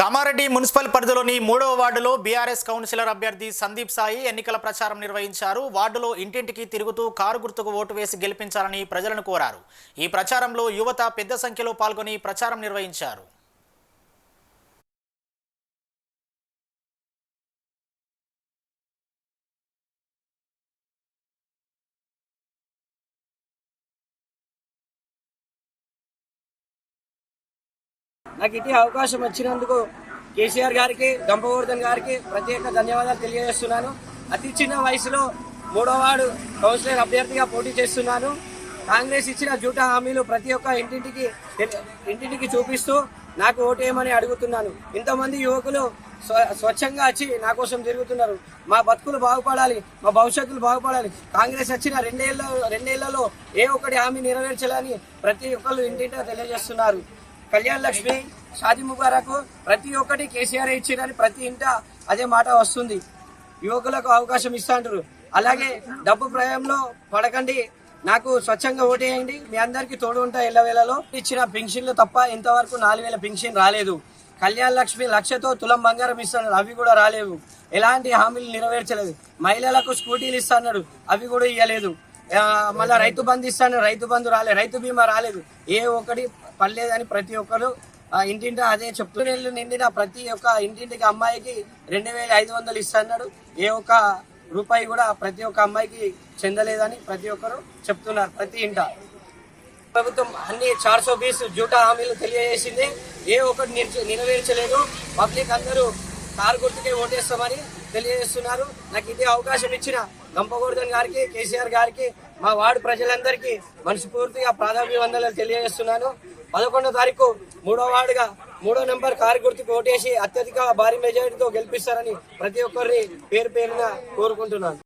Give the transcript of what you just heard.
Kamareddy municipal పరిధిలోని మూడవ వార్డులో బీఆర్ఎస్ కౌన్సిలర్ అభ్యర్థి సందీప్ సాయి ఎన్నికల ప్రచారం నిర్వహించారు. వార్డులో ఇంటింటికి తిరుగుతూ కారు గుర్తుకు ఓటు వేసి గెలిపించాలని ప్రజలను కోరారు. ఈ ప్రచారంలో యువత పెద్ద సంఖ్యలో పాల్గొని ప్రచారం నిర్వహించారు. నాకు ఇటీ అవకాశం వచ్చినందుకు కేసీఆర్ గారికి గంపవర్ధన్ గారికి ప్రత్యేక ధన్యవాదాలు తెలియజేస్తున్నాను. అతి చిన్న వయసులో మూడో వార్డు కౌన్సిలర్ అభ్యర్థిగా పోటీ చేస్తున్నాను. కాంగ్రెస్ ఇచ్చిన జూటా హామీలు ప్రతి ఒక్క ఇంటింటికి ఇంటింటికి చూపిస్తూ నాకు ఓటేయమని అడుగుతున్నాను. ఇంతమంది యువకులు స్వ- స్వచ్ఛంగా వచ్చి నా కోసం తిరుగుతున్నారు. మా బతుకులు బాగుపడాలి మా భవిష్యత్తులు బాగుపడాలి. కాంగ్రెస్ వచ్చిన రెండేళ్ళ రెండేళ్ళలో ఏ ఒక్కటి హామీ నెరవేర్చాలని ప్రతి ఒక్కరు ఇంటింటా తెలియజేస్తున్నారు. కళ్యాణ్ లక్ష్మి షాది ముబారక్ ప్రతి ఒక్కటి కేసీఆర్ ఇచ్చిందని ప్రతి ఇంట అదే మాట వస్తుంది. యువకులకు అవకాశం ఇస్తాంటారు అలాగే డబ్బు ప్రయంలో పడకండి. నాకు స్వచ్ఛంగా ఓటేయండి మీ అందరికీ తోడు ఉంటా ఎల్లవేళలో. ఇచ్చిన పెన్షన్లు తప్ప ఇంతవరకు నాలుగు వేల పెన్షన్ రాలేదు. కళ్యాణ్ లక్ష్మి లక్షతో తులం బంగారం ఇస్తాడు అవి కూడా రాలేవు. ఎలాంటి హామీలు నెరవేర్చలేదు. మహిళలకు స్కూటీలు ఇస్తాడు అవి కూడా ఇవ్వలేదు మళ్ళీ రైతు బంధు ఇస్తాను రైతు బంధు రాలేదు రైతు బీమా రాలేదు. ఏ ఒక్కటి పర్లేదని ప్రతి ఒక్కరు ఇంటింటా అదే చెప్తున్న నిండిన ప్రతి ఒక్క ఇంటింటికి అమ్మాయికి రెండు వేల ఐదు వందలు ఇస్తున్నాడు ఏ ఒక్క రూపాయి కూడా ప్రతి ఒక్క అమ్మాయికి చెందలేదని ప్రతి ఒక్కరు చెప్తున్నారు ప్రతి ఇంట. ప్రభుత్వం అన్ని చార్ సో బీస్ జూటా హామీలు తెలియజేసింది. ఏ ఒక్కటి నెరవేర్చలేదు. పబ్లిక్ అందరూ కారు గుర్తుకే ఓటేస్తామని తెలియజేస్తున్నారు. నాకు ఇదే అవకాశం ఇచ్చిన గంపగోర్ధన్ గారికి కేసీఆర్ గారికి మా వార్డు ప్రజలందరికీ మనస్ఫూర్తిగా ప్రాధాన్యవందనలు తెలియజేస్తున్నాను. పదకొండో తారీఖు మూడో వార్డుగా మూడో నెంబర్ కారు గుర్తుకు ఓటేసి అత్యధిక భారీ మెజారిటీతో గెలిపిస్తారని ప్రతి ఒక్కరిని పేరు పేరున కోరుకుంటున్నాను.